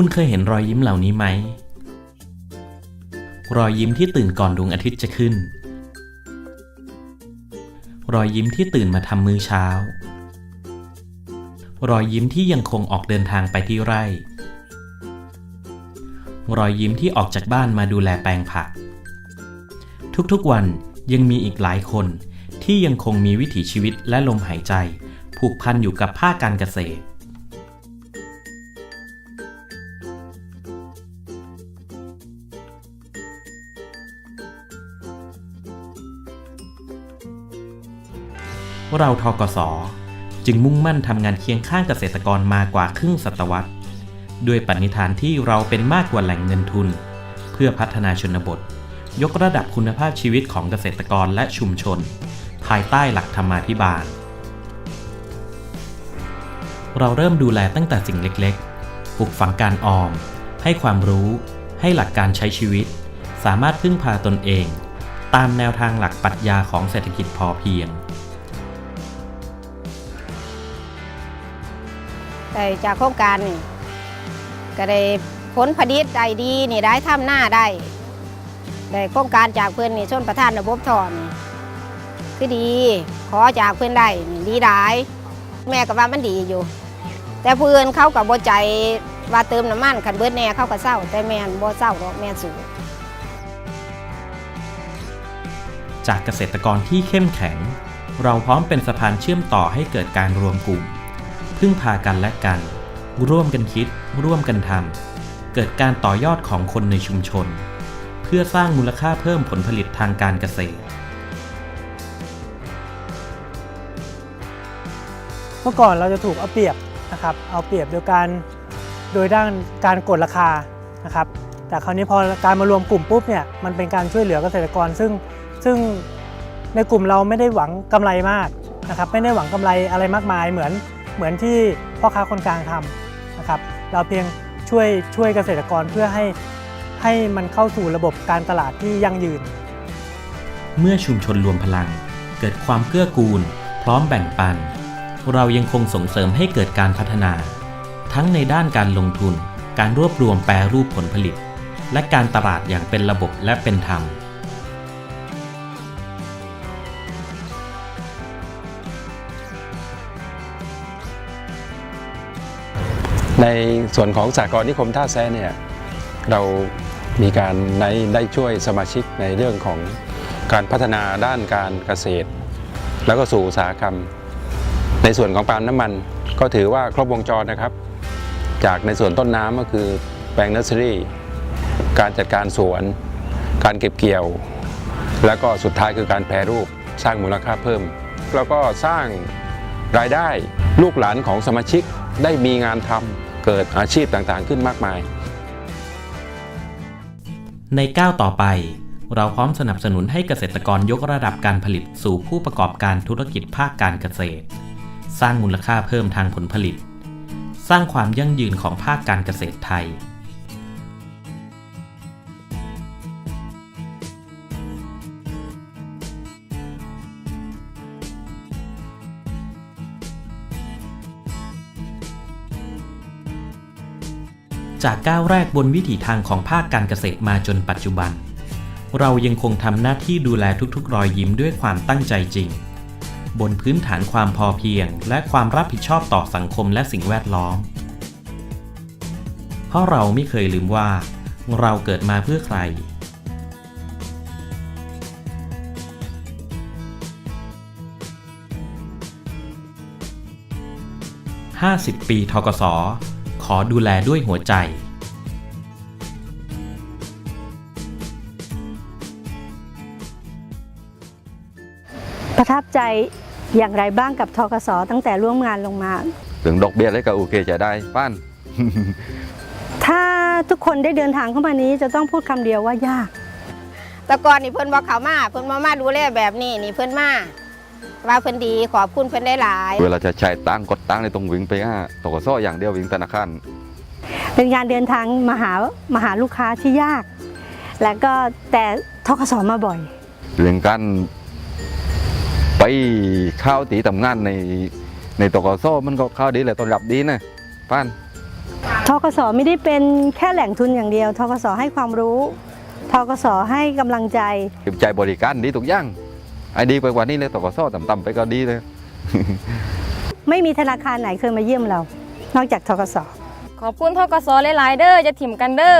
คุณเคยเห็นรอยยิ้มเหล่านี้ไหม รอยยิ้มที่ตื่นก่อนดวงอาทิตย์จะขึ้น รอยยิ้มที่ตื่นมาทำมื้อเช้า รอยยิ้มที่ยังคงออกเดินทางไปที่ไร่ รอยยิ้มที่ออกจากบ้านมาดูแลแปลงผัก ทุกๆวันยังมีอีกหลายคนที่ยังคงมีวิถีชีวิตและลมหายใจ ผูกพันอยู่กับภาคการเกษตร เราทกสจึงมุ่งมั่นทำงานเคียงข้างเกษตรกรมากว่าครึ่งศตวรรษ ด้วยปณิธานที่เราเป็นมากกว่าแหล่งเงินทุน เพื่อพัฒนาชนบท ยกระดับคุณภาพชีวิตของเกษตรกรและชุมชน ภายใต้หลักธรรมาภิบาล เราเริ่มดูแลตั้งแต่สิ่งเล็กๆปลูกฝังการออม ให้ความรู้ ให้หลักการใช้ชีวิต สามารถพึ่งพาตนเอง ตามแนวทางหลักปรัชญาของเศรษฐกิจพอเพียง จากโครงการนี่ก็ได้ผลผลิตได้ดีนี่ได้ทำหน้าได้ได้โครงการจากเพื่อนนี่ชนประทานระบบถอนคือดี ขอจากเพื่อนได้นี่ดีได้แม่ก็ว่ามันดีอยู่ แต่เพื่อนเขากับบ่ใจว่าเติมน้ำมันขันเบิดแน่เขาก็เศร้า แต่แม่บ่เศร้าหรอกแม่สู้จากเกษตรกรที่เข้มแข็ง เราพร้อมเป็นสะพานเชื่อมต่อให้เกิดการรวมกลุ่ม พึ่งพากันและกัน ร่วมกันคิด ร่วมกันทำเกิดการต่อยอดของคนในชุมชน เพื่อสร้างมูลค่าเพิ่มผลผลิตทางการเกษตร เมื่อก่อนเราจะถูกเอาเปรียบนะครับ เอาเปรียบโดยการโดยด้านการกดราคานะครับ แต่คราวนี้พอการมารวมกลุ่มปุ๊บเนี่ยมันเป็นการช่วยเหลือเกษตรกรซึ่งซึ่งในกลุ่มเราไม่ได้หวังกำไรมากนะครับ ไม่ได้หวังกำไรอะไรมากมายเหมือน เหมือนที่พ่อค้าคนกลางทำนะครับ เราเพียงช่วยช่วยเกษตรกรเพื่อให้ให้มันเข้าสู่ระบบการตลาดที่ยั่งยืน เมื่อชุมชนรวมพลัง เกิดความเกื้อกูล พร้อมแบ่งปัน เรายังคงส่งเสริมให้เกิดการพัฒนา ทั้งในด้านการลงทุน การรวบรวมแปรรูปผลผลิต และการตลาดอย่างเป็นระบบและเป็นธรรม ในส่วนของสากลนิคมท่าแซเนี่ยเรามีการได้ได้ช่วยสมาชิกในเรื่องของการพัฒนาด้านการเกษตร แล้วก็สู่อุตสาหกรรม ในส่วนของปาล์มน้ำมันก็ถือว่าครบวงจรนะครับ จากในส่วนต้นน้ำก็คือแปลงเนอร์เซอรี่การจัดการสวน การเก็บเกี่ยว แล้วก็สุดท้ายคือการแปรรูปสร้างมูลค่าเพิ่ม แล้วก็สร้างรายได้ลูกหลานของสมาชิกได้มีงานทำ เกิดอาชีพต่างๆ ขึ้นมากมาย ในก้าวต่อไป เราพร้อมสนับสนุนให้เกษตรกรยกระดับการผลิตสู่ผู้ประกอบการธุรกิจภาคการเกษตร สร้างมูลค่าเพิ่มทางผลผลิต สร้างความยั่งยืนของภาคการเกษตรไทย จากก้าวแรกบนวิถีทางของภาคการเกษตรมาจนปัจจุบัน เรายังคงทำหน้าที่ดูแลทุกๆ รอยยิ้มด้วยความตั้งใจจริง บนพื้นฐานความพอเพียง และความรับผิดชอบต่อสังคมและสิ่งแวดล้อม เพราะเราไม่เคยลืมว่า เราเกิดมาเพื่อใคร50 ปีทกสข อดูแลด้วยหัวใจ ประทับใจอย่างไรบ้างกับทกสตั้งแต่ร่วมงานลงมา ถึงดอกเบี้ยอะไรก็โอเคจะได้ป้าน ถ้าทุกคนได้เดินทางเข้ามานี้จะต้องพูดคำเดียวว่ายาก แต่ก่อนนี่เพิ่นบ่เข้ามา เพิ่นมามาดูแลแบบนี้นี่เพิ่นมา ว่าเพิ่นดีขอบคุณเพิ่นได้หลาย เวลาจะใช้ตังค์กดตังค์ในตรงวิ่งไปอะตกซ่ออย่างเดียววิ่งธนาคารเป็นการเดินทางมาหามาหาลูกค้าที่ยาก และก็แต่ทกสมาบ่อยเรื่องการไปเข้าวตีทำงานในในตกซ่อมันก็เข้าวดีแหละต้อนรับดีนะป้านทกสไม่ได้เป็นแค่แหล่งทุนอย่างเดียวทกสให้ความรู้ทกสให้กำลังใจใจบริการดีทุกอย่าง ไอ้ดีไปกว่านี้เลยตกซ่อต่ำๆไปก็ดีเลย ไม่มีธนาคารไหนเคยมาเยี่ยมเรา นอกจากทกสขอบคุณทกสหลายๆเด้อจะถิ่มกันเด้อ